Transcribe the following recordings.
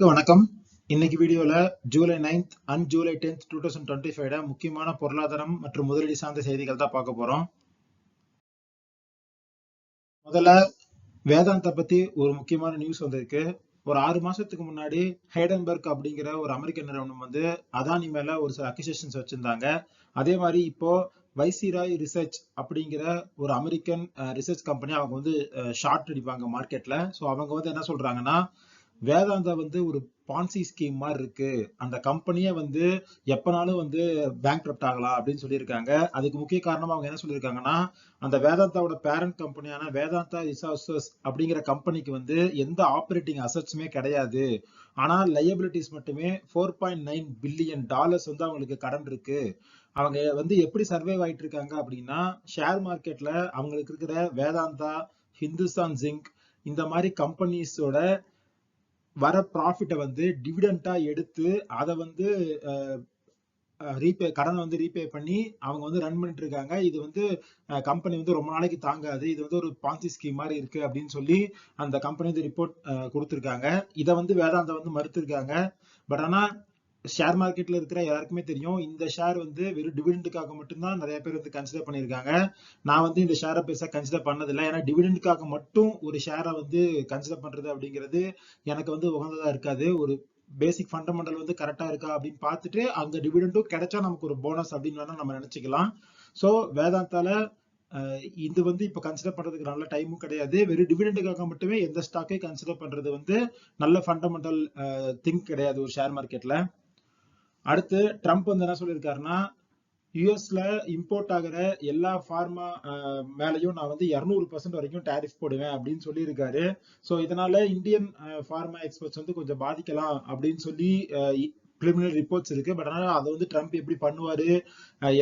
வணக்கம். இன்னைக்கு வீடியோல July ninth and July tenth two thousand twenty ஃபைவ்ல முக்கியமான பொருளாதாரம் மற்றும் முதலீடு சார்ந்த செய்திகள் தான் பார்க்க போறோம். முதல்ல வேதாந்தா பத்தி ஒரு முக்கியமான நியூஸ் வந்திருக்கு. ஒரு ஆறு மாசத்துக்கு முன்னாடி ஹைடன்பர்க் அப்படிங்கிற ஒரு அமெரிக்க நிறுவனம் வந்து அதானி மேல ஒரு சில அக்யூசேஷன்ஸ் வச்சிருந்தாங்க. அதே மாதிரி இப்போ வைசிராய் ரிசர்ச் அப்படிங்கிற ஒரு அமெரிக்கன் ரிசர்ச் கம்பெனி அவங்க வந்து ஷார்ட் அடிப்பாங்க மார்க்கெட்ல ஸோ அவங்க வந்து என்ன சொல்றாங்கன்னா வேதாந்தா வந்து ஒரு பான்சி ஸ்கீம் மாதிரி இருக்கு. அந்த கம்பெனியே வந்து எப்பனாலும் வந்து பேங்க் ஆகலாம் அப்படின்னு சொல்லியிருக்காங்க. அதுக்கு முக்கிய காரணமா அவங்க என்ன சொல்லியிருக்காங்கன்னா அந்த வேதாந்தாவோட பேரண்ட் கம்பெனியான வேதாந்தா ரிசோர்சஸ் அப்படிங்கிற கம்பெனிக்கு வந்து எந்த ஆப்ரேட்டிங் அசட்ஸுமே கிடையாது. ஆனா லயபிலிட்டிஸ் மட்டுமே four point nine billion dollars வந்து அவங்களுக்கு கடன் இருக்கு. அவங்க வந்து எப்படி சர்வைவ் ஆயிட்டு இருக்காங்க அப்படின்னா ஷேர் மார்க்கெட்ல அவங்களுக்கு இருக்கிற வேதாந்தா ஹிந்துஸ்தான் ஜிங்க் இந்த மாதிரி கம்பெனிஸோட வர ப்ராஃபிட்டை வந்து டிவிடெண்டா எடுத்து அதை வந்து ரீபே கடனை வந்து ரீபே பண்ணி அவங்க வந்து ரன் பண்ணிட்டு இருக்காங்க. இது வந்து கம்பெனி வந்து ரொம்ப நாளைக்கு தாங்காது. இது வந்து ஒரு பான்சி ஸ்கீம் மாதிரி இருக்கு அப்படின்னு சொல்லி அந்த கம்பெனி வந்து ரிப்போர்ட் கொடுத்துருக்காங்க. இதை வந்து வேதாந்தா வந்து மறுத்திருக்காங்க. பட் ஆனா ஷேர் மார்க்கெட்ல இருக்கிற எல்லாருக்குமே தெரியும். இந்த ஷேர் வந்து வெறும் டிவிடெண்டுக்காக மட்டும்தான் நிறைய பேர் வந்து கன்சிடர் பண்ணியிருக்காங்க. நான் வந்து இந்த ஷேரை பெருசாக கன்சிடர் பண்ணதில்லை. ஏன்னா டிவிடெண்டுக்காக மட்டும் ஒரு ஷேரை வந்து கன்சிடர் பண்றது அப்படிங்கிறது எனக்கு வந்து உகந்ததா இருக்காது. ஒரு பேசிக் ஃபண்டமெண்டல் வந்து கரெக்டாக இருக்கா அப்படின்னு பார்த்துட்டு அந்த டிவிடெண்டும் கிடைச்சா நமக்கு ஒரு போனஸ் அப்படின்னு வேணால் நம்ம நினச்சிக்கலாம். ஸோ வேதாந்தால இது வந்து இப்போ கன்சிடர் பண்ணுறதுக்கு நல்ல டைமும் கிடையாது. வெறும் டிவிடெண்டுக்காக மட்டுமே எந்த ஸ்டாக்கே கன்சிடர் பண்ணுறது வந்து நல்ல ஃபண்டமெண்டல் திங்க் கிடையாது ஒரு ஷேர் மார்க்கெட்டில் அடுத்து ட்ரம்ப் வந்து என்ன சொல்லியிருக்காருன்னா யூஎஸ்ல இம்போர்ட் ஆகிற எல்லா ஃபார்மா மேலையும் நான் வந்து இரநூறு பர்சன்ட் வரைக்கும் டேரிஃப் போடுவேன் அப்படின்னு சொல்லியிருக்காரு. ஸோ இதனால இந்தியன் ஃபார்மா எக்ஸ்போர்ட்ஸ் வந்து கொஞ்சம் பாதிக்கலாம் அப்படின்னு சொல்லி பிலிமினரி ரிப்போர்ட்ஸ் இருக்கு. பட் ஆனால் அதை வந்து ட்ரம்ப் எப்படி பண்ணுவாரு?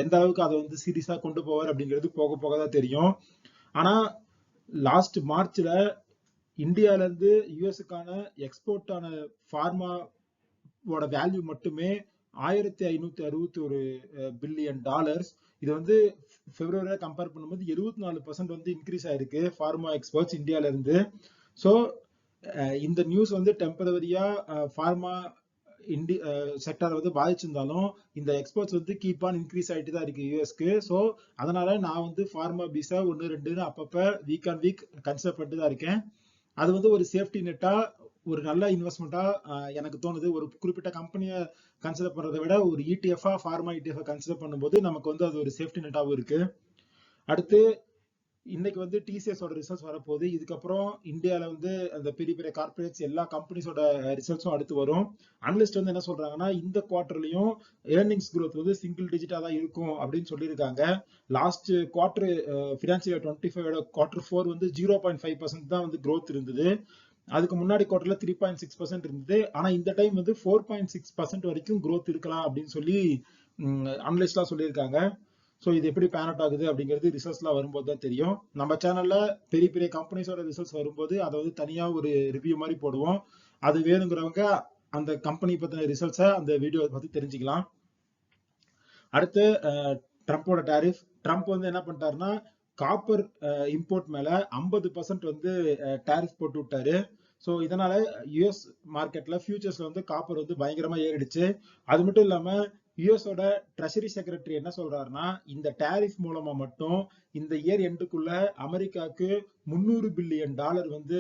எந்த அளவுக்கு அதை வந்து சீரியஸாக கொண்டு போவார் அப்படிங்கிறது போக போக தான் தெரியும். ஆனால் லாஸ்ட் மார்ச்ல இந்தியாவிலேருந்து யூஎஸ்க்கான எக்ஸ்போர்ட் ஆன ஃபார்மாவோட வேல்யூ மட்டுமே ஆயிரத்தி ஐநூத்தி அறுபத்தி ஒரு பில்லியன் டாலர்ஸ் இது வந்து பிப்ரவரியில கம்பேர் பண்ணும்போது எழுபத்தி நாலு பர்சன்ட் வந்து இன்க்ரீஸ் ஆயிருக்கு ஃபார்மா எக்ஸ்போர்ட்ஸ் இந்தியால இருந்து. ஸோ இந்த நியூஸ் வந்து டெம்பரவரியா ஃபார்மா இண்டி செக்டர் வந்து பாதிச்சிருந்தாலும் இந்த எக்ஸ்போர்ட்ஸ் வந்து கீப் ஆன் இன்க்ரீஸ் ஆகிட்டு தான் இருக்கு யூஎஸ்க்கு ஸோ அதனால நான் வந்து ஃபார்மா பீஸா ஒன்று ரெண்டுன்னு அப்பப்போ வீக் ஆன் வீக் கன்சிடர் பண்ணிட்டு தான் இருக்கேன். அது வந்து ஒரு சேஃப்டி நெட்டா ஒரு நல்ல இன்வெஸ்ட்மெண்ட்டா எனக்கு தோணுது. ஒரு குறிப்பிட்ட கம்பெனியை கன்சிடர் பண்றதை விட ஒரு இடிஎஃப்ஆ ஃபார்மா இடிஎஃப் கன்சிடர் பண்ணும்போது நமக்கு வந்து அது ஒரு சேஃப்டி நெட்டாகவும் இருக்கு. அடுத்து இன்னைக்கு வந்து டிசிஎஸோட ரிசல்ட்ஸ் வரப்போகுது. இதுக்கப்புறம் இந்தியாவில் வந்து அந்த பெரிய பெரிய கார்பரேட்ஸ் எல்லா கம்பெனிஸோட ரிசல்ட்ஸும் அடுத்து வரும். அனலிஸ்ட் வந்து என்ன சொல்றாங்கன்னா இந்த குவார்டர்லையும் ஏர்னிங்ஸ் க்ரோத் வந்து சிங்கிள் டிஜிட்டா தான் இருக்கும் அப்படின்னு சொல்லியிருக்காங்க. லாஸ்ட் குவார்டர் ஃபினான்சியல் டுவெண்ட்டி ஃபைவோட குவார்டர் ஃபோர் வந்து ஜீரோ பாயிண்ட் ஃபைவ் பர்சன்ட் தான் வந்து க்ரோத் இருந்தது. அதுக்கு முன்னாடி குவார்டர்ல த்ரீ பாயிண்ட் சிக்ஸ் பர்சன்ட் இருந்தது. ஆனா இந்த டைம் வந்து ஃபோர் பாயிண்ட் சிக்ஸ் பர்சன்ட் வரைக்கும் க்ரோத் இருக்கலாம் அப்படின்னு சொல்லி அனலிஸ்ட்லாம் சொல்லியிருக்காங்க. ஸோ இது எப்படி பேன் அவுட் ஆகுது அப்படிங்கிறது ரிசல்ட்ஸ்லாம் வரும்போது தான் தெரியும். நம்ம சேனல்ல பெரிய பெரிய கம்பெனிஸோட ரிசல்ட்ஸ் வரும்போது அதை வந்து தனியாக ஒரு ரிவ்யூ மாதிரி போடுவோம். அது வேணுங்கிறவங்க அந்த கம்பெனி பற்றின ரிசல்ட்ஸை அந்த வீடியோ பற்றி தெரிஞ்சுக்கலாம். அடுத்து ட்ரம்ப்போட டேரிஃப் ட்ரம்ப் வந்து என்ன பண்ணிட்டாருன்னா காப்பர் இம்போர்ட் uh, மேல ஐம்பது பர்சன்ட் வந்து uh, டேரிஃப் போட்டு விட்டாரு ஸோ இதனால யூஎஸ் மார்க்கெட்ல ஃபியூச்சர்ஸ்ல வந்து காப்பர் வந்து பயங்கரமா ஏறிடுச்சு. அது மட்டும் இல்லாம யூஎஸோட ட்ரெஷரி செக்ரட்டரி என்ன சொல்றாருன்னா இந்த டேரிஃப் மூலமா மட்டும் இந்த இயர் எண்டுக்குள்ள அமெரிக்காவுக்கு முந்நூறு பில்லியன் டாலர் வந்து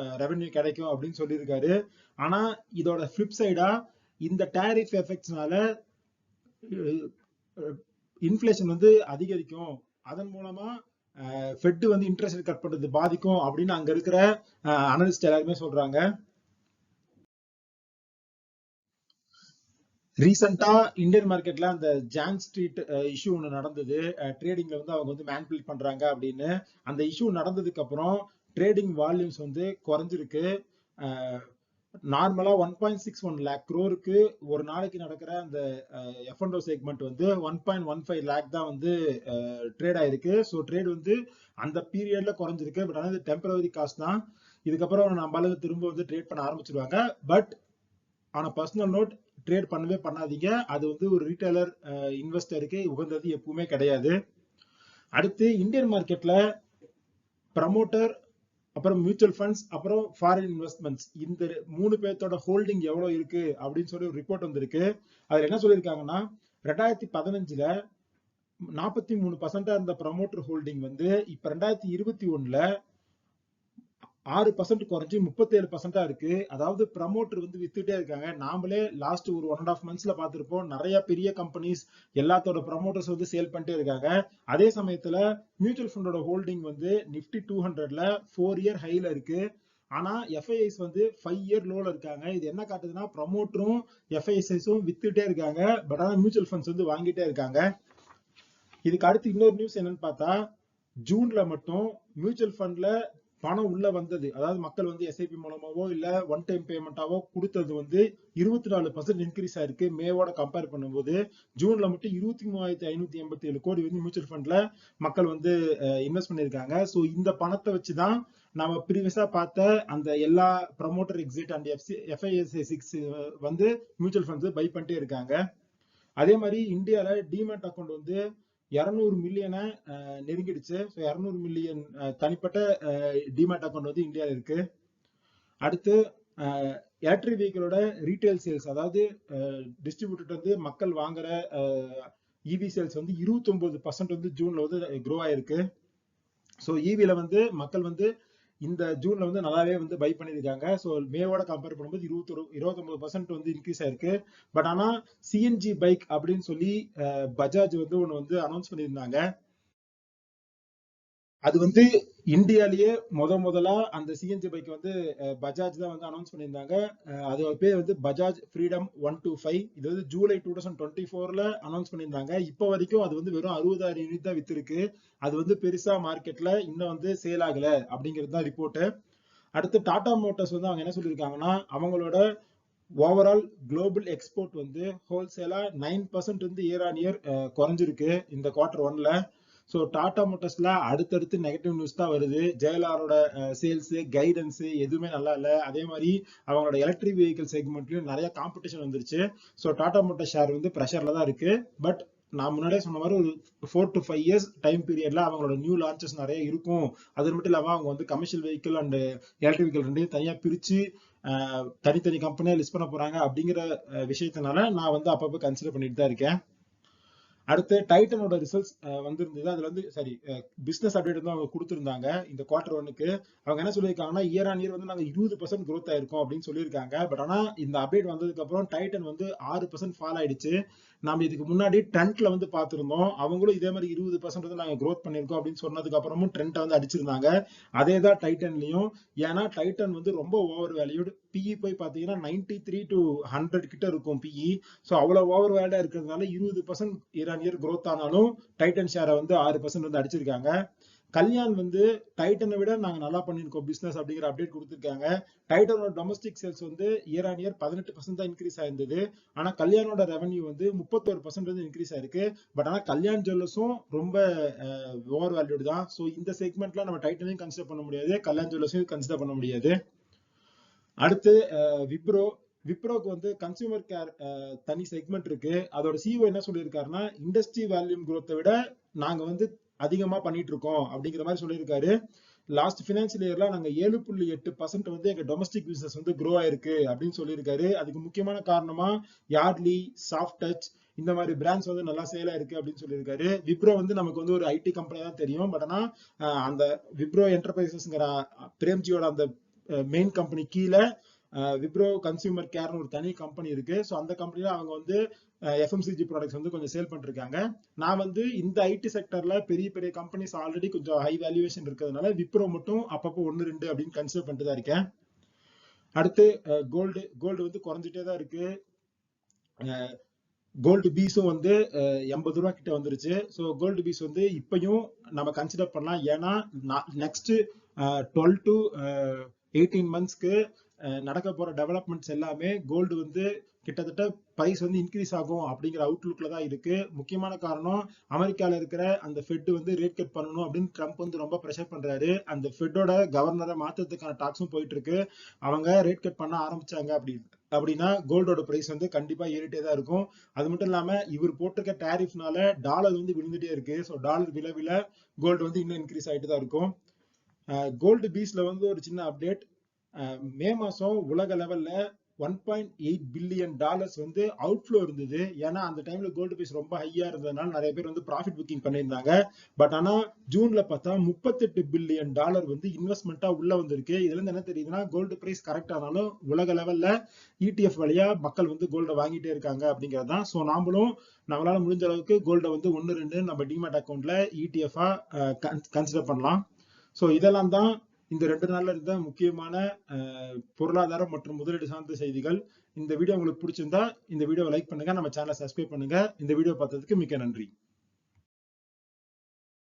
uh, ரெவன்யூ கிடைக்கும் அப்படின்னு சொல்லியிருக்காரு. ஆனா இதோட ஃபிளிப் சைடா இந்த டேரிஃப் எஃபெக்ட்ஸ்னால இன்ஃபிளேஷன் வந்து அதிகரிக்கும். அதன் மூலமா ஃபெட்டு வந்து இன்ட்ரெஸ்ட் கட் பண்ணுறது பாதிக்கும் அப்படின்னு அங்கே இருக்கிற அனலிஸ்ட் எல்லாருமே சொல்கிறாங்க ரீசெண்டாக இந்தியன் மார்க்கெட்டில் அந்த ஜான் ஸ்ட்ரீட் இஷ்யூ ஒன்று நடந்தது. ட்ரேடிங்கில் வந்து அவங்க வந்து மேன்புலேட் பண்ணுறாங்க அப்படின்னு. அந்த இஷ்யூ நடந்ததுக்கப்புறம் ட்ரேடிங் வால்யூம்ஸ் வந்து குறைஞ்சிருக்கு. நார்மலா one point six one lakh க்ரோருக்கு ஒரு நாளைக்கு நடக்கிற அந்த எஃப்என்டோ செக்மெண்ட் வந்து one point one five lakh தான் வந்து ட்ரேட் ஆயிருக்கு. ஸோ ட்ரேட் வந்து அந்த பீரியட்ல குறைஞ்சிருக்கு. பட் ஆனால் டெம்பரவரி காஸ்ட் தான். இதுக்கப்புறம் நம்மளால திரும்ப வந்து ட்ரேட் பண்ண ஆரம்பிச்சிருவாங்க. பட் ஆனால் பர்சனல் நோட் ட்ரேட் பண்ணவே பண்ணாதீங்க. அது வந்து ஒரு ரீட்டைலர் இன்வெஸ்டருக்கு உகந்தது எப்பவுமே கிடையாது. அடுத்து இந்தியன் மார்க்கெட்ல ப்ரமோட்டர் அப்புறம் மியூச்சுவல் ஃபண்ட்ஸ் அப்புறம் ஃபாரின் இன்வெஸ்ட்மெண்ட்ஸ் இந்த மூணு பேர்த்தோட ஹோல்டிங் எவ்வளவு இருக்கு அப்படின்னு சொல்லி ஒரு ரிப்போர்ட் வந்திருக்கு. அதுல என்ன சொல்லியிருக்காங்கன்னா ரெண்டாயிரத்தி பதினஞ்சுல நாற்பத்தி மூணு பர்சன்டா இருந்த ப்ரமோட்டர் ஹோல்டிங் வந்து இப்ப ரெண்டாயிரத்தி இருபத்தி ஒண்ணுல ஆறு பர்சன்ட் குறைஞ்சி முப்பத்தேழு பர்சன்டா இருக்கு. அதாவது ப்ரமோட்டர் வந்து வித்துட்டே இருக்காங்க. நாமளே லாஸ்ட் ஒரு ஒன் அண்ட் ஆஃப் மந்த்ஸ்ல பார்த்திருப்போம். நிறைய பெரிய கம்பெனிஸ் எல்லாத்தோட ப்ரமோட்டர்ஸ் வந்து சேல் பண்ணிட்டே இருக்காங்க. அதே சமயத்துல மியூச்சுவல் ஃபண்டோட ஹோல்டிங் வந்து நிப்டி டூ ஹண்ட்ரட்ல ஃபோர் இயர் ஹைல இருக்கு. ஆனா எஃப்ஐஎஸ் வந்து ஃபைவ் இயர் லோல இருக்காங்க. இது என்ன காட்டுதுன்னா ப்ரமோட்டரும் எஃப்ஐஎஸ்எஸும் வித்துட்டே இருக்காங்க. பட் ஆனா மியூச்சுவல் ஃபண்ட்ஸ் வந்து வாங்கிட்டே இருக்காங்க. இதுக்கு அடுத்து இன்னொரு நியூஸ் என்னன்னு பார்த்தா ஜூன்ல மட்டும் மியூச்சுவல் ஃபண்ட்ல பணம் உள்ள வந்தது. அதாவது மக்கள் வந்து எஸ்ஐபி மூலமாவோ இல்ல ஒன் டைம் பேமெண்டாவோ கொடுத்தது வந்து இருபத்தி நாலு பர்சன்ட் இன்க்ரீஸ் ஆயிருக்கு. மேவோட கம்பேர் பண்ணும்போது ஜூன்ல மட்டும் இருபத்தி மூவாயிரத்தி ஐநூத்தி எண்பத்தி ஏழு கோடி வந்து மியூச்சுவல் ஃபண்ட்ல மக்கள் வந்து இன்வெஸ்ட் பண்ணிருக்காங்க ஸோ இந்த பணத்தை வச்சுதான் நம்ம ப்ரீவியஸா பார்த்த அந்த எல்லா promoter exit and FC எஃப்ஐஎஸ்ஐ six வந்து மியூச்சுவல் ஃபண்ட்ஸ் பை பண்ணிட்டே இருக்காங்க. அதே மாதிரி இந்தியாவில் டிமெட் அக்கௌண்ட் வந்து இரநூறு மில்லியனை நெருங்கிடுச்சு. ஸோ இரநூறு மில்லியன் தனிப்பட்ட டிமேட் அக்கௌண்ட் வந்து இந்தியாவில் இருக்கு. அடுத்து எலக்ட்ரிக் வெஹிக்கிளோட ரீட்டைல் சேல்ஸ் அதாவது டிஸ்ட்ரிபியூட்டர் வந்து மக்கள் வாங்குற இவி சேல்ஸ் வந்து இருபத்தொன்பது பர்சன்ட் வந்து ஜூன்ல வந்து க்ரோ ஆயிருக்கு. ஸோ இவியில வந்து மக்கள் வந்து இந்த ஜூன்ல வந்து நல்லாவே வந்து பை பண்ணியிருக்காங்க. ஸோ மேவோட கம்பேர் பண்ணும்போது இருபத்தொரு இருபத்தொன்பது பர்சன்ட் வந்து இன்க்ரீஸ் ஆயிருக்கு. பட் ஆனா சிஎன்ஜி பைக் அப்படின்னு சொல்லி பஜாஜ் வந்து ஒன்று வந்து அனௌன்ஸ் பண்ணியிருந்தாங்க. அது வந்து இந்தியாலேயே முத முதலா அந்த சிஎன்ஜி பைக் வந்து பஜாஜ் தான் வந்து அனௌன்ஸ் பண்ணியிருந்தாங்க. அது பேர் வந்து Bajaj freedom one two five இது வந்து ஜூலை டூ தௌசண்ட் டுவெண்ட்டி ஃபோர்ல அனௌன்ஸ் பண்ணியிருந்தாங்க. இப்போ வரைக்கும் அது வந்து வெறும் அறுபதாயிரம் யூனிட் தான் வித்திருக்கு. அது வந்து பெருசா மார்க்கெட்ல இன்னும் வந்து சேல் ஆகல அப்படிங்கிறது தான் ரிப்போர்ட்டு அடுத்து டாடா மோட்டர்ஸ் வந்து அவங்க என்ன சொல்லியிருக்காங்கன்னா அவங்களோட ஓவரால் குளோபல் எக்ஸ்போர்ட் வந்து ஹோல்சேலா நைன் பர்சன்ட் வந்து இயர் ஆன் இயர் குறைஞ்சிருக்கு இந்த குவார்டர் ஒன்ல ஸோ டாடா மோட்டர்ஸ்ல அடுத்தடுத்து நெகட்டிவ் நியூஸ் தான் வருது. ஜெயலலாரோட சேல்ஸ் கைடன்ஸ் எதுவுமே நல்லா இல்லை. அதே மாதிரி அவங்களோட எலக்ட்ரிக் வெஹிக்கிள் செக்மெண்ட்லயும் நிறைய காம்படிஷன் வந்துருச்சு. ஸோ டாடா மோட்டர் ஷேர் வந்து ப்ரெஷர்ல தான் இருக்கு. பட் நான் முன்னாடியே சொன்ன மாதிரி ஒரு four to five years time பீரியட்ல அவங்களோட நியூ லான்ச்சஸ் நிறைய இருக்கும். அது மட்டும் இல்லாமல் அவங்க வந்து commercial vehicle and electric vehicle ரெண்டையும் தனியாக பிரித்து தனித்தனி கம்பெனியாக லிஸ்ட் பண்ண போறாங்க அப்படிங்கிற விஷயத்தினால நான் வந்து அப்பப்போ கன்சிடர் பண்ணிட்டு தான் இருக்கேன். அடுத்து டைட்டனோட ரிசல்ட்ஸ் வந்திருந்தது. அதுல வந்து சரி பிசினஸ் அப்டேட் வந்து அவங்க கொடுத்துருந்தாங்க இந்த குவார்டர் ஒன்னுக்கு அவங்க என்ன சொல்லியிருக்காங்கன்னா இயர் ஆன் இயர் வந்து நாங்கள் இருபது பர்சன்ட் க்ரோத் ஆயிருக்கோம் அப்படின்னு சொல்லியிருக்காங்க. பட் ஆனால் இந்த அப்டேட் வந்ததுக்கு அப்புறம் டைட்டன் வந்து ஆறு பர்சன்ட் ஃபால் ஆயிடுச்சு. நம்ம இதுக்கு முன்னாடி ட்ரெண்ட்ல வந்து பார்த்துருந்தோம். அவங்களும் இதே மாதிரி இருபது பர்சன்ட் வந்து நாங்கள் க்ரோத் பண்ணியிருக்கோம் அப்படின்னு சொன்னதுக்கு அப்புறமும் ட்ரெண்டை வந்து அடிச்சிருந்தாங்க. அதே தான் டைட்டன்லையும். ஏன்னா டைட்டன் வந்து ரொம்ப ஓவர் வேல்யூடு பிஇ போய் பார்த்தீங்கன்னா நைன்டி த்ரீ டு ஹண்ட்ரட் கிட்ட இருக்கும் பிஇ ஸோ அவ்வளோ ஓவர் வேல்டா இருக்கிறதுனால இருபது பர்சன்ட் ஆன் இயர் க்ரோத் ஆனாலும் டைட்டன் ஷேரை வந்து ஆறு பர்சன்ட் வந்து அடிச்சிருக்காங்க. கல்யாண் வந்து டைட்டனை விட நாங்க நல்லா பண்ணிருக்கோம் பிசினஸ் அப்படிங்கிற அப்டேட் கொடுத்துருக்காங்க. டைட்டனோட டொமஸ்டிக் சேல்ஸ் வந்து இயர் ஆன் இயர் பதினெட்டு பர்சன்ட் தான் இன்க்ரீஸ் ஆயிருந்தது. ஆனா கல்யாணோட ரெவன்யூ வந்து முப்பத்தோரு பர்சன்ட் வந்து இன்க்ரீஸ் ஆயிருக்கு. பட் ஆனா கல்யாண் ஜுவல்லர்ஸும் ரொம்ப ஓவர் வேல்யூடு தான். ஸோ இந்த செக்மெண்ட்ல நம்ம டைட்டனையும் கன்சிடர் பண்ண முடியாது. கல்யாண் ஜுவல்லர்ஸையும் கன்சிடர் பண்ண முடியாது. அடுத்து விப்ரோ விப்ரோக்கு வந்து கன்சியூமர் கேர் தனி செக்மெண்ட் இருக்கு. அதோட சிஓ என்ன சொல்லியிருக்காருன்னா இண்டஸ்ட்ரி வேல்யூம் குரோத்தை விட நாங்க வந்து அதிகமா பண்ணிட்டு இருக்கோம் அப்படிங்கிற மாதிரி சொல்லியிருக்காரு. லாஸ்ட் பினான்சியல் இயர்ல நாங்க ஏழு புள்ளி எட்டு பர்சன்ட் வந்து எங்க டொமஸ்டிக் பிசினஸ் வந்து க்ரோ ஆயிருக்கு அப்படின்னு சொல்லியிருக்காரு. அதுக்கு முக்கியமான காரணமா யார்ட்லி சாஃப்ட் டச் இந்த மாதிரி பிராண்ட்ஸ் வந்து நல்லா சேலா இருக்கு அப்படின்னு சொல்லியிருக்காரு. விப்ரோ வந்து நமக்கு வந்து ஒரு ஐடி கம்பெனி தான் தெரியும். பட் ஆனா அந்த விப்ரோ என்டர்பிரைசஸ்ங்கிற பிரேம்ஜியோட அந்த மெயின் கம்பெனி கீழே விப்ரோ கன்சியூமர் கேர்னு ஒரு தனி கம்பெனி இருக்கு. ஸோ அந்த கம்பெனியில் அவங்க வந்து எஃப்எம்சிஜி ப்ராடக்ட்ஸ் வந்து கொஞ்சம் சேல் பண்ணிருக்காங்க. நான் வந்து இந்த ஐடி செக்டர்ல பெரிய பெரிய கம்பெனிஸ் ஆல்ரெடி கொஞ்சம் ஹை வேல்யூவேஷன் இருக்கிறதுனால விப்ரோ மட்டும் அப்பப்போ ஒன்று ரெண்டு அப்படின்னு கன்சிடர் பண்ணிட்டு தான் இருக்கேன். அடுத்து கோல்டு கோல்டு வந்து குறைஞ்சிட்டே தான் இருக்கு. கோல்டு பீஸும் வந்து எண்பது ரூபா கிட்ட வந்துருச்சு. ஸோ கோல்டு பீஸ் வந்து இப்பயும் நம்ம கன்சிடர் பண்ணலாம். ஏன்னா நெக்ஸ்ட் டுவெல் டு எயிட்டீன் மந்த்ஸ்க்கு நடக்க போற டெவலப்மெண்ட்ஸ் எல்லாமே கோல்டு வந்து கிட்டத்தட்ட பிரைஸ் வந்து இன்க்ரீஸ் ஆகும் அப்படிங்கிற அவுட்லுக்ல தான் இருக்கு. முக்கியமான காரணம் அமெரிக்கால இருக்கிற அந்த ஃபெட் வந்து ரேட் கட் பண்ணணும் அப்படின்னு ட்ரம்ப் வந்து ரொம்ப ப்ரெஷர் பண்றாரு. அந்த ஃபெட்டோட கவர்னரை மாத்துறதுக்கான டாக்ஸும் போயிட்டு இருக்கு. அவங்க ரேட் கட் பண்ண ஆரம்பிச்சாங்க அப்படி அப்படின்னா கோல்டோட பிரைஸ் வந்து கண்டிப்பா ஏறிட்டே தான் இருக்கும். அது மட்டும் இல்லாம இவர் போட்டிருக்க டேரிஃப்னால டாலர் வந்து விழுந்துட்டே இருக்கு. ஸோ டாலர் விளைவில கோல்டு வந்து இன்னும் இன்க்ரீஸ் ஆயிட்டு தான் இருக்கும். கோல்டு பீஸ்ல வந்து ஒரு சின்ன அப்டேட் மே மாசம் உலக லெவல்ல one point eight billion dollars வந்து அவுட்ஃப்ளோ இருந்தது. ஏன்னா அந்த டைம்ல கோல்டு பிரைஸ் ரொம்ப ஹையா இருந்ததுனால நிறைய பேர் வந்து ப்ராஃபிட் புக்கிங் பண்ணியிருந்தாங்க. பட் ஆனா ஜூன்ல பார்த்தா முப்பத்தெட்டு பில்லியன் டாலர் வந்து இன்வெஸ்ட்மெண்ட்டா உள்ள வந்திருக்கு. இதுல இருந்து என்ன தெரியுதுன்னா கோல்டு பிரைஸ் கரெக்ட் ஆனாலும் உலக லெவல்ல இடிஎஃப் வழியா மக்கள் வந்து கோல்டை வாங்கிட்டே இருக்காங்க அப்படிங்கிறது தான் ஸோ நாமளும் நம்மளால முடிஞ்ச அளவுக்கு கோல்டை வந்து ஒன்னு ரெண்டு நம்ம டிமேட் அக்கௌண்ட்ல இடிஎஃப்ஆ கன்சிடர் பண்ணலாம். ஸோ இதெல்லாம் தான் இந்த ரெண்டு நாள்ல இருந்த முக்கியமான அஹ், பொருளாதாரம் மற்றும் முதலீடு சார்ந்த செய்திகள். இந்த வீடியோ உங்களுக்கு பிடிச்சிருந்தா இந்த வீடியோவை லைக் பண்ணுங்க நம்ம சேனலை சப்ஸ்கிரைப் பண்ணுங்க. இந்த வீடியோ பார்த்ததுக்கு மிக்க நன்றி.